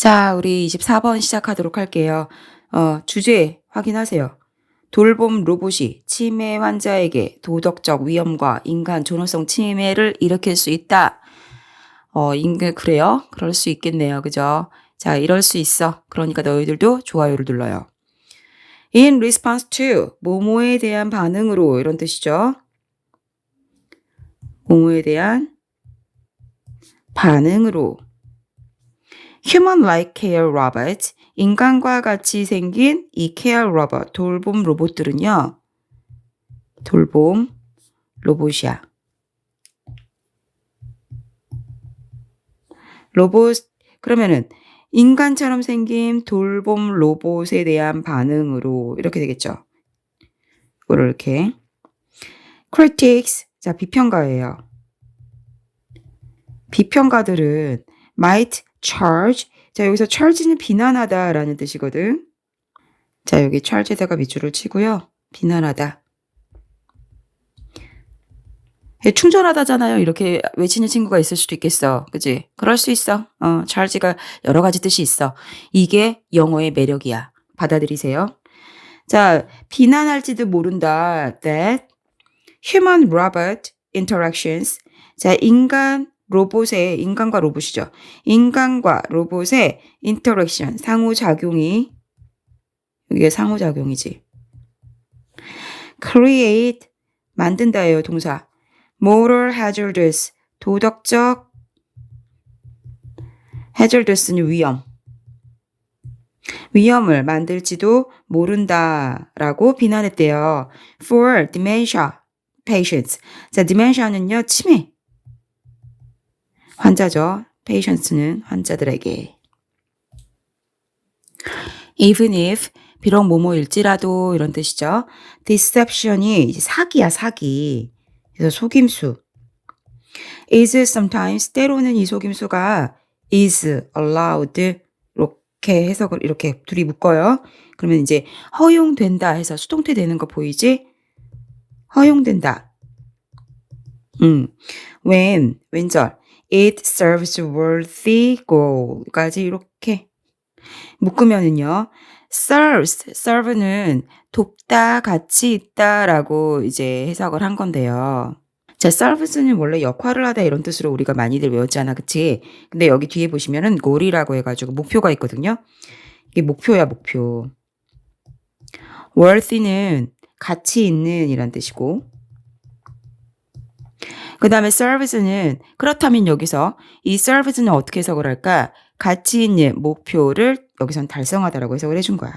자, 우리 24번 시작하도록 할게요. 어, 주제 확인하세요. 돌봄 로봇이 치매 환자에게 도덕적 위험과 인간 존엄성 침해를 일으킬 수 있다. 어, 인간 그래요? 그럴 수 있겠네요. 그죠? 자, 이럴 수 있어. 그러니까 너희들도 좋아요를 눌러요. In response to 모모에 대한 반응으로 이런 뜻이죠. 모모에 대한 반응으로 human-like care robot, 인간과 같이 생긴 이 care robot, 돌봄 로봇들은요, 돌봄 로봇이야. 로봇, 그러면은, 인간처럼 생긴 돌봄 로봇에 대한 반응으로 이렇게 되겠죠. 이렇게. critics, 자, 비평가예요. 비평가들은 might charge. 자, 여기서 charge는 비난하다라는 뜻이거든. 자, 여기 charge에다가 밑줄을 치고요. 비난하다. 예, 충전하다잖아요. 이렇게 외치는 친구가 있을 수도 있겠어. 그지? 그럴 수 있어. 어, charge가 여러 가지 뜻이 있어. 이게 영어의 매력이야. 받아들이세요. 자, 비난할지도 모른다. That human robot interactions. 자, 인간 로봇의 인간과 로봇이죠. 인간과 로봇의 인터랙션 상호작용이 이게 상호작용이지. create 만든다예요, 동사. moral hazardous 도덕적 hazardous는 위험. 위험을 만들지도 모른다라고 비난했대요. for dementia patients. 자, dementia는요, 치매. 환자죠. patients는 환자들에게. even if 비록 뭐뭐일지라도 이런 뜻이죠. deception이 사기야 사기. 그래서 속임수. is sometimes 때로는 이 속임수가 is allowed 이렇게 해석을 이렇게 둘이 묶어요. 그러면 이제 허용된다 해서 수동태 되는 거 보이지? 허용된다. 음. when 왼절 it serves worthy goal까지 이렇게 묶으면은요. serves, serve는 돕다, 같이 있다라고 이제 해석을 한 건데요. 자, serves는 원래 역할을 하다 이런 뜻으로 우리가 많이들 외웠잖아, 그치? 근데 여기 뒤에 보시면은 goal이라고 해가지고 목표가 있거든요. 이게 목표야, 목표. worthy는 가치 있는 이란 뜻이고, 그 다음에 service는 그렇다면 여기서 이 service는 어떻게 해석을 할까? 가치 있는 목표를 여기선 달성하다라고 해석을 해준 거야.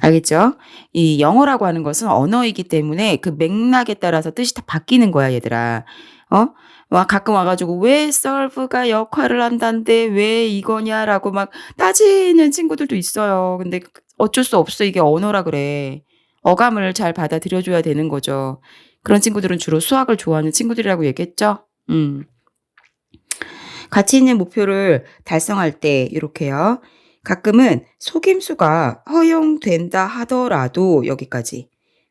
알겠죠? 이 영어라고 하는 것은 언어이기 때문에 그 맥락에 따라서 뜻이 다 바뀌는 거야, 얘들아. 어? 와, 가끔 와가지고 왜 serve가 역할을 한다는데 왜 이거냐라고 막 따지는 친구들도 있어요. 근데 어쩔 수 없어. 이게 언어라 그래. 어감을 잘 받아들여줘야 되는 거죠. 그런 친구들은 주로 수학을 좋아하는 친구들이라고 얘기했죠. 음. 가치 있는 목표를 달성할 때 이렇게요. 가끔은 속임수가 허용된다 하더라도 여기까지.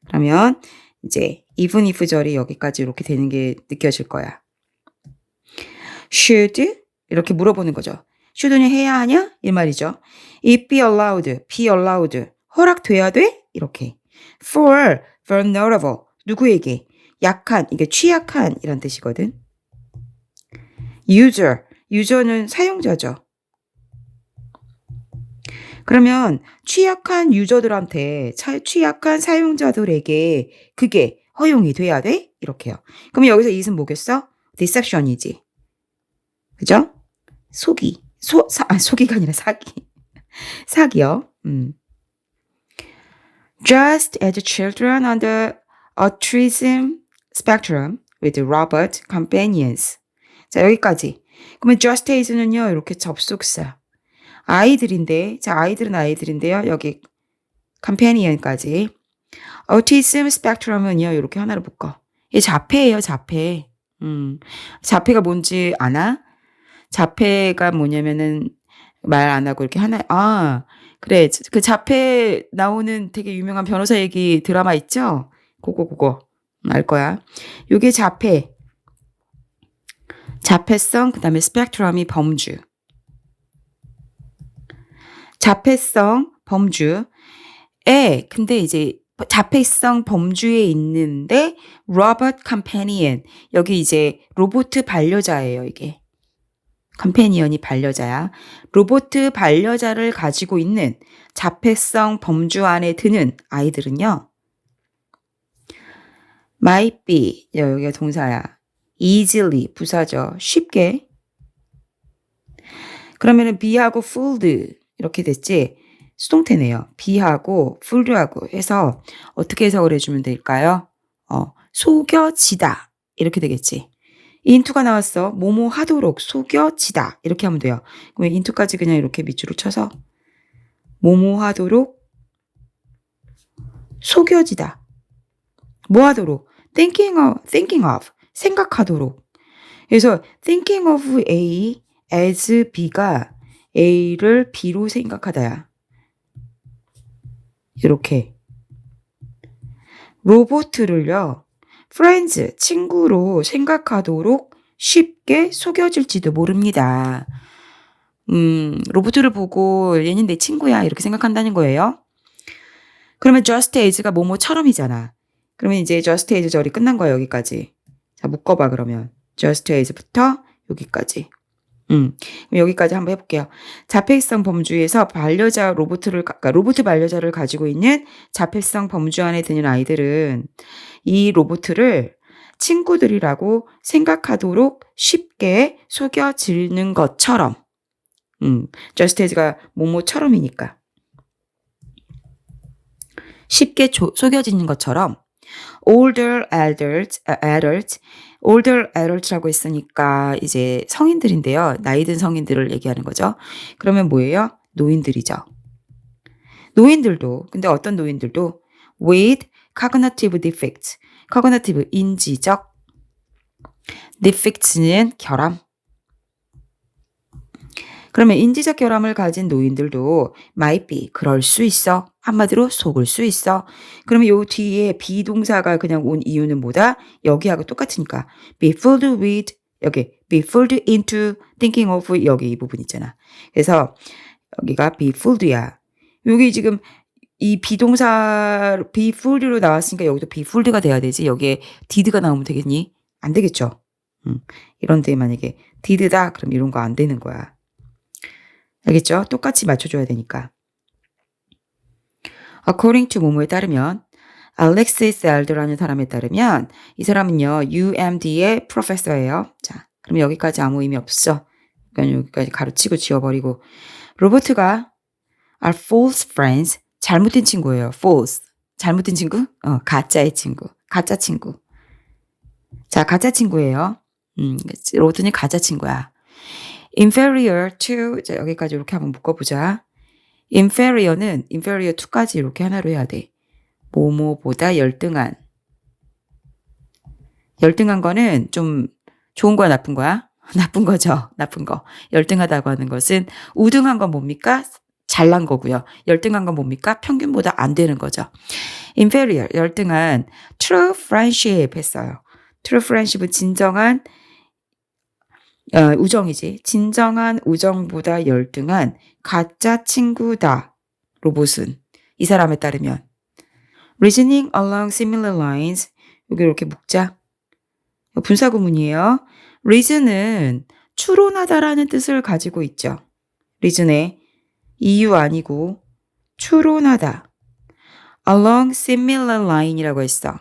그러면 이제 even if 절이 여기까지 이렇게 되는 게 느껴질 거야. should 이렇게 물어보는 거죠. should는 해야 하냐? 이 말이죠. it be allowed, be allowed 허락돼야 돼? 이렇게. for vulnerable 누구에게? 약한, 이게 취약한 이란 뜻이거든. user, 유저는 사용자죠. 그러면 취약한 유저들한테 취약한 사용자들에게 그게 허용이 돼야 돼? 이렇게요. 그럼 여기서 이은 뭐겠어? deception이지. 그죠? 속이. 소, 사, 아, 속이가 아니라 사기. 사기요. 음. Just as children the autism spectrum with robot companions. 자, 여기까지. 그러면 just as는요, 이렇게 접속사. 아이들인데, 자, 아이들은 아이들인데요, 여기 companion까지. autism spectrum은요, 이렇게 하나로 묶어. 이 자폐예요, 자폐. 음, 자폐가 뭔지 아나? 자폐가 뭐냐면은 말 안 하고 이렇게 하나, 아, 그래. 그 자폐 나오는 되게 유명한 변호사 얘기 드라마 있죠? 그거, 그거. 알 거야. 요게 자폐. 자폐성, 그 다음에 스펙트럼이 범주. 자폐성 범주. 에 근데 이제 자폐성 범주에 있는데 로봇 컴패니언 여기 이제 로봇 반려자예요, 이게. 컴패니언이 반려자야. 로봇 반려자를 가지고 있는 자폐성 범주 안에 드는 아이들은요. Might be 여기가 동사야. easily 부사죠. 쉽게. 그러면은 be하고 fooled 이렇게 됐지. 수동태네요. be하고 fooled하고 해서 어떻게 해석을 해주면 될까요? 어, 속여지다 이렇게 되겠지. 인투가 나왔어. 뭐뭐 하도록 속여지다 이렇게 하면 돼요. 그럼 인투까지 그냥 이렇게 밑줄을 쳐서 뭐뭐 하도록 속여지다. 뭐 하도록 thinking of, thinking of 생각하도록. 그래서 thinking of A as B가 A를 B로 생각하다야. 이렇게 로보트를요. friends 친구로 생각하도록 쉽게 속여질지도 모릅니다. 음, 로봇을 보고 얘는 내 친구야 이렇게 생각한다는 거예요. 그러면 just as가 뭐뭐처럼이잖아. 그러면 이제 just as 절이 끝난 거야 여기까지. 자 묶어봐 그러면 just as부터 여기까지. 음, 여기까지 한번 해볼게요. 자폐성 범주에서 반려자 로봇을 그러니까 로봇 반려자를 가지고 있는 자폐성 범주 안에 드는 아이들은 이 로봇을 친구들이라고 생각하도록 쉽게 속여지는 것처럼, 음, 저스테이지가 뭐뭐처럼이니까 쉽게 조, 속여지는 것처럼 older adults, adults older adults라고 했으니까 이제 성인들인데요. 나이 든 성인들을 얘기하는 거죠. 그러면 뭐예요? 노인들이죠. 노인들도 근데 어떤 노인들도 with cognitive defects, cognitive 인지적 defects는 결함. 그러면 인지적 결함을 가진 노인들도 might be 그럴 수 있어. 한마디로 속을 수 있어. 그러면 요 뒤에 비동사가 그냥 온 이유는 뭐다? 여기하고 똑같으니까 be fooled with 여기 be fooled into thinking of 여기 이 부분 있잖아. 그래서 여기가 be fooled야. 여기 지금 이 비동사 be fooled로 나왔으니까 여기도 be fooled가 돼야 되지. 여기에 did가 나오면 되겠니? 안 되겠죠. 음, 이런 데 만약에 did다 그럼 이런 거 안 되는 거야. 알겠죠? 똑같이 맞춰줘야 되니까. According to 모모에 따르면 알렉시스 알드라는 사람에 따르면 이 사람은요 UMD의 프로페서예요. 자, 그럼 여기까지 아무 의미 없어. 그러니까 여기까지 가로치고 지워버리고 로버트가 are false friends 잘못된 친구예요. false 잘못된 친구? 어 가짜의 친구, 가짜 친구. 자, 가짜 친구예요. 음, 로버트는 가짜 친구야. Inferior to 자, 여기까지 이렇게 한번 묶어보자. inferior는 inferior to까지 이렇게 하나로 해야 돼. 뭐뭐보다 열등한. 열등한 거는 좀 좋은 거야, 나쁜 거야? 나쁜 거죠. 나쁜 거. 열등하다고 하는 것은 우등한 건 뭡니까? 잘난 거고요. 열등한 건 뭡니까? 평균보다 안 되는 거죠. inferior, 열등한 true friendship 했어요. true friendship은 진정한 어, 우정이지. 진정한 우정보다 열등한 가짜 친구다. 로봇은 이 사람에 따르면 reasoning along similar lines 여기 이렇게 묶자. 분사 구문이에요. reason은 추론하다라는 뜻을 가지고 있죠. reason의 이유 아니고 추론하다. along similar line이라고 했어.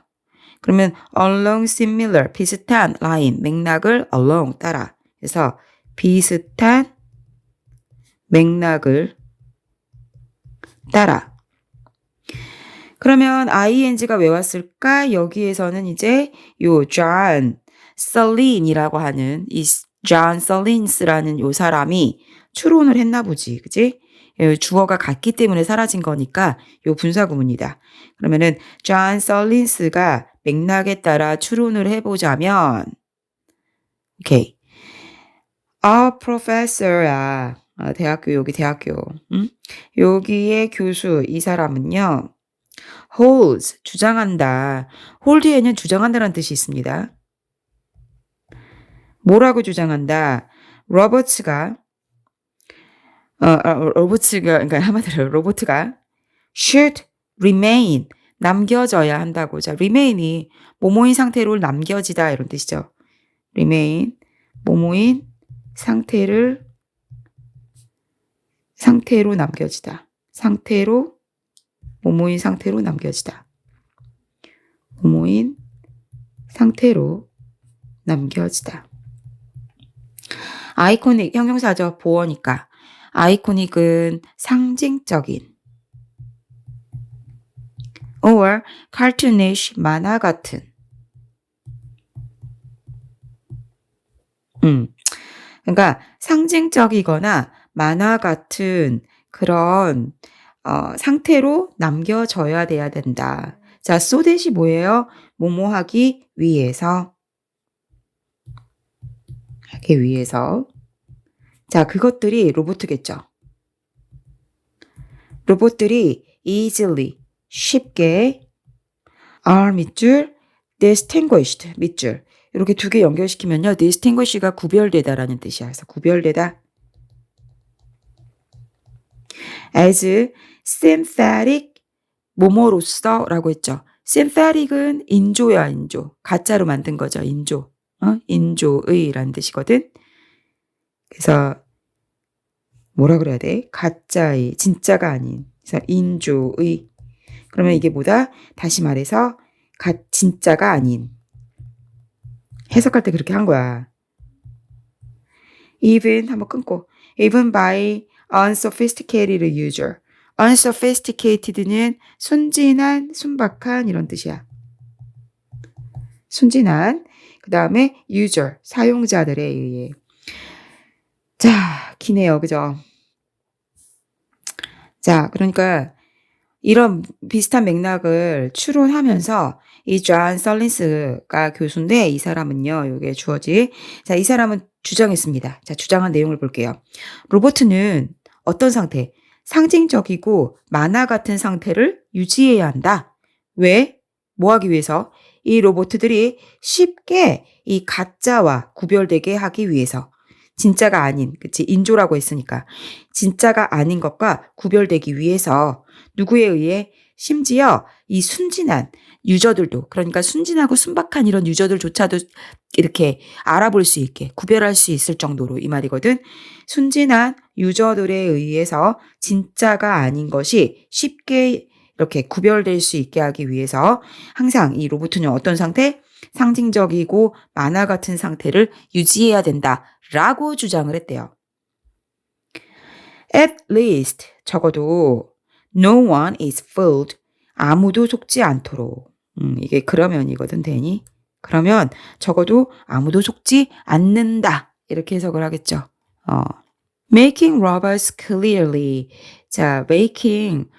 그러면 along similar 비슷한 line 맥락을 along 따라 그래서 비슷한 맥락을 따라. 그러면 ing가 왜 왔을까? 여기에서는 이제 요 John Saline이라고 하는 이 John Salines라는 요 사람이 추론을 했나 보지. 그지? 주어가 같기 때문에 사라진 거니까 요 분사 구문이다. 그러면은 John Salines가 맥락에 따라 추론을 해보자면 오케이. A professor야. 아, 대학교 여기 대학교. 음? 여기의 교수 이 사람은요. holds 주장한다. hold에는 주장한다는 뜻이 있습니다. 뭐라고 주장한다? 로버츠가 어, 어, 로봇가 그러니까 한마디로 로봇가 should remain 남겨져야 한다고. 자, remain이 모모인 상태로 남겨지다 이런 뜻이죠. remain 모모인 상태를 상태로 남겨지다. 상태로 모모인 상태로 남겨지다. 모모인 상태로 남겨지다. 아이코닉 형용사죠. 보어니까. 아이코닉은 상징적인 or cartoonish 만화 같은 음. 그러니까 상징적이거나 만화 같은 그런 어, 상태로 남겨져야 돼야 된다. 자, 소댓이 뭐예요? 뭐뭐하기 위해서. 하기 위해서. 자, 그것들이 로봇겠죠. 로봇들이 easily, 쉽게 are 밑줄, distinguished 밑줄 이렇게 두 개 연결시키면요. distinguish가 구별되다라는 뜻이야. 그래서 구별되다. as synthetic 뭐뭐로서라고 했죠. synthetic은 인조야 인조. 가짜로 만든 거죠. 인조. 어? 인조의라는 뜻이거든. 그래서 뭐라 그래야 돼? 가짜의 진짜가 아닌. 그래서 인조의. 그러면 이게 뭐다? 다시 말해서 가 진짜가 아닌. 해석할 때 그렇게 한 거야. even 한번 끊고 even by unsophisticated user. unsophisticated는 순진한, 순박한 이런 뜻이야. 순진한. 그 다음에 user, 사용자들에 의해. 자, 기네요. 그죠? 자, 그러니까 이런 비슷한 맥락을 추론하면서 이 존 설린스가 교수인데 이 사람은요. 이게 주어지. 자, 이 사람은 주장했습니다. 자, 주장한 내용을 볼게요. 로봇은 어떤 상태? 상징적이고 만화 같은 상태를 유지해야 한다. 왜? 뭐 하기 위해서? 이 로봇들이 쉽게 이 가짜와 구별되게 하기 위해서. 진짜가 아닌, 그치? 인조라고 했으니까. 진짜가 아닌 것과 구별되기 위해서 누구에 의해 심지어 이 순진한 유저들도, 그러니까 순진하고 순박한 이런 유저들조차도 이렇게 알아볼 수 있게, 구별할 수 있을 정도로 이 말이거든. 순진한 유저들에 의해서 진짜가 아닌 것이 쉽게 이렇게 구별될 수 있게 하기 위해서 항상 이 로봇은 어떤 상태? 상징적이고 만화 같은 상태를 유지해야 된다라고 주장을 했대요. At least 적어도 no one is fooled 아무도 속지 않도록 음, 이게 그러면이거든 되니 그러면 적어도 아무도 속지 않는다 이렇게 해석을 하겠죠. 어. Making robots clearly 자 making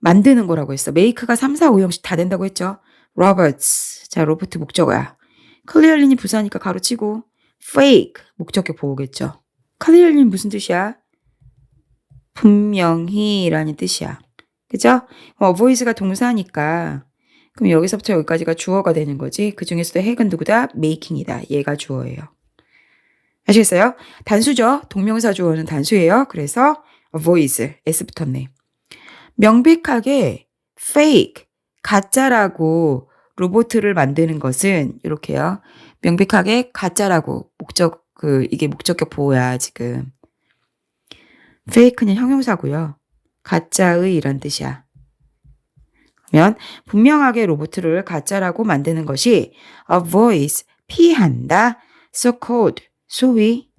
만드는 거라고 했어. make가 3, 4, 5형식 다 된다고 했죠. robots 자 로봇 목적어야. clearly는 부사니까 가로치고 fake 목적격 보호겠죠. clearly는 무슨 뜻이야? 분명히라는 뜻이야. 그죠? 어, voice가 동사니까 그럼 여기서부터 여기까지가 주어가 되는 거지. 그 중에서도 핵은 누구다? making이다. 얘가 주어예요. 아시겠어요? 단수죠. 동명사 주어는 단수예요. 그래서 voice s 붙었네. 명백하게 fake 가짜라고 로봇을 만드는 것은 이렇게요. 명백하게 가짜라고 목적 그 이게 목적격 보호야 지금. fake는 형용사고요. 가짜의 이런 뜻이야. 그러면 분명하게 로봇을 가짜라고 만드는 것이 avoid 피한다. so called 소위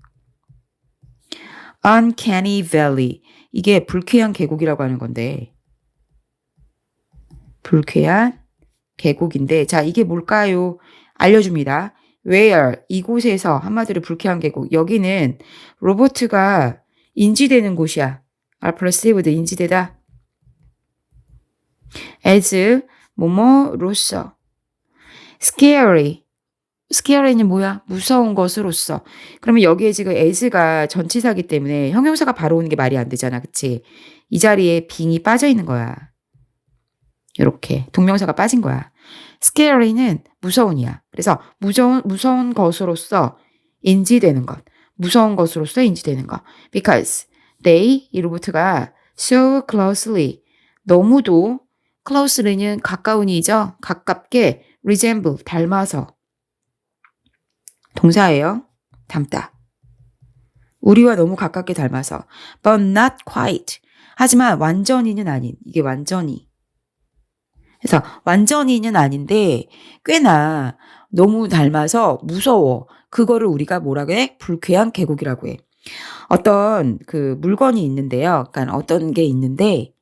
uncanny valley 이게 불쾌한 계곡이라고 하는 건데 불쾌한 계곡인데 자 이게 뭘까요? 알려줍니다. where 이곳에서 한마디로 불쾌한 계곡 여기는 로보트가 인지되는 곳이야. are perceived 인지되다. As 뭐뭐로서 scary scary는 뭐야? 무서운 것으로서. 그러면 여기에 지금 as가 전치사기 때문에 형용사가 바로 오는 게 말이 안 되잖아. 그치? 이 자리에 빙이 빠져 있는 거야. 이렇게 동명사가 빠진 거야. scary는 무서운이야. 그래서 무서운 무서운 것으로서 인지되는 것. 무서운 것으로서 인지되는 것. because they 이 로봇가 so closely 너무도 closely는 가까운이죠. 가깝게 resemble 닮아서. 동사예요. 닮다. 우리와 너무 가깝게 닮아서. but not quite. 하지만 완전히는 아닌. 이게 완전히. 그래서 완전히는 아닌데 꽤나 너무 닮아서 무서워. 그거를 우리가 뭐라고 해? 불쾌한 계곡이라고 해. 어떤 그 물건이 있는데요. 그러니까 어떤 게 있는데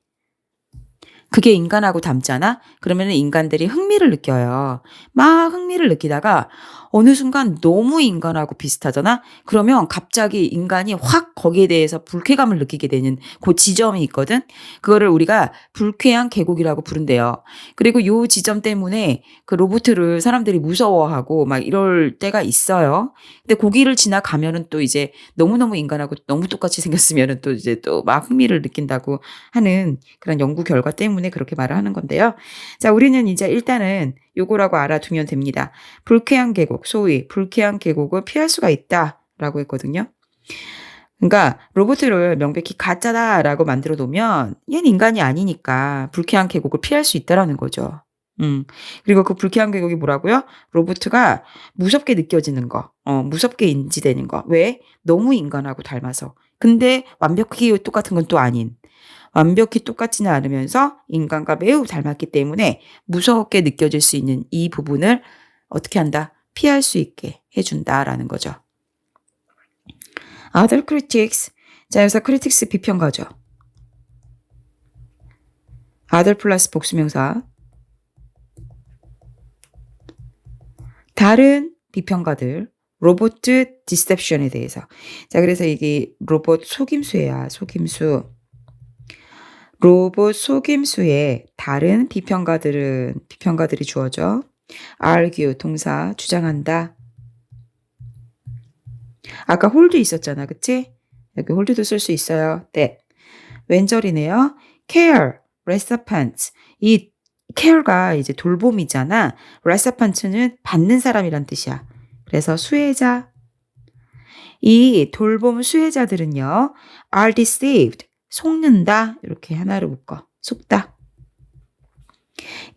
그게 인간하고 닮잖아? 그러면 인간들이 흥미를 느껴요. 막 흥미를 느끼다가 어느 순간 너무 인간하고 비슷하잖아? 그러면 갑자기 인간이 확 거기에 대해서 불쾌감을 느끼게 되는 그 지점이 있거든? 그거를 우리가 불쾌한 계곡이라고 부른대요. 그리고 요 지점 때문에 그 로봇을 사람들이 무서워하고 막 이럴 때가 있어요. 근데 거기를 지나가면은 또 이제 너무너무 인간하고 너무 똑같이 생겼으면은 또 이제 또 막 흥미를 느낀다고 하는 그런 연구 결과 때문에 그렇게 말을 하는 건데요. 자, 우리는 이제 일단은 요거라고 알아두면 됩니다. 불쾌한 계곡, 소위 불쾌한 계곡을 피할 수가 있다라고 했거든요. 그러니까 로봇을 명백히 가짜다라고 만들어 놓으면 얘는 인간이 아니니까 불쾌한 계곡을 피할 수 있다라는 거죠. 음. 그리고 그 불쾌한 계곡이 뭐라고요? 로봇가 무섭게 느껴지는 거, 어, 무섭게 인지되는 거. 왜? 너무 인간하고 닮아서. 근데 완벽히 똑같은 건 또 아닌. 완벽히 똑같지는 않으면서 인간과 매우 닮았기 때문에 무섭게 느껴질 수 있는 이 부분을 어떻게 한다? 피할 수 있게 해준다라는 거죠. Other critics. 자, 여기서 critics 비평가죠. other 플러스 복수명사. 다른 비평가들. 로봇 디셉션에 대해서. 자, 그래서 이게 로봇 속임수야, 속임수. 로봇 속임수에 다른 비평가들은 비평가들이 주어져. argue 동사 주장한다. 아까 홀드 있었잖아. 그치? 여기 홀드도 쓸 수 있어요. that. 왼절이네요. care, recipient. 이 care가 이제 돌봄이잖아. recipient는 받는 사람이란 뜻이야. 그래서 수혜자. 이 돌봄 수혜자들은요. are deceived. 속는다. 이렇게 하나를 묶어. 속다.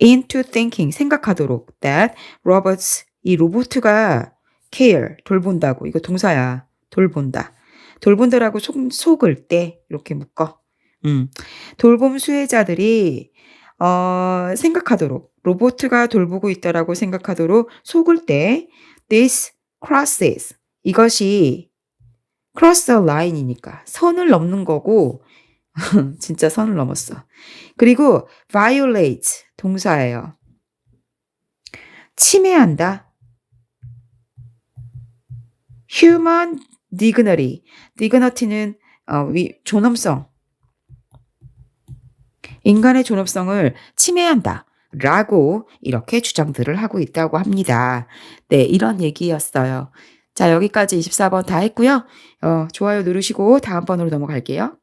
into thinking. 생각하도록. that robots. 이 로봇가 care. 돌본다고. 이거 동사야. 돌본다. 돌본다라고 속, 속을 때. 이렇게 묶어. 음. 돌봄 수혜자들이 어, 생각하도록 로봇가 돌보고 있다라고 생각하도록 속을 때 this crosses 이것이 cross a line이니까 선을 넘는 거고 진짜 선을 넘었어. 그리고 violate 동사예요. 침해한다. human dignity. dignity는 어, 위, 존엄성. 인간의 존엄성을 침해한다. 라고 이렇게 주장들을 하고 있다고 합니다. 네, 이런 얘기였어요. 자, 여기까지 24번 다 했고요. 어, 좋아요 누르시고 다음 번으로 넘어갈게요.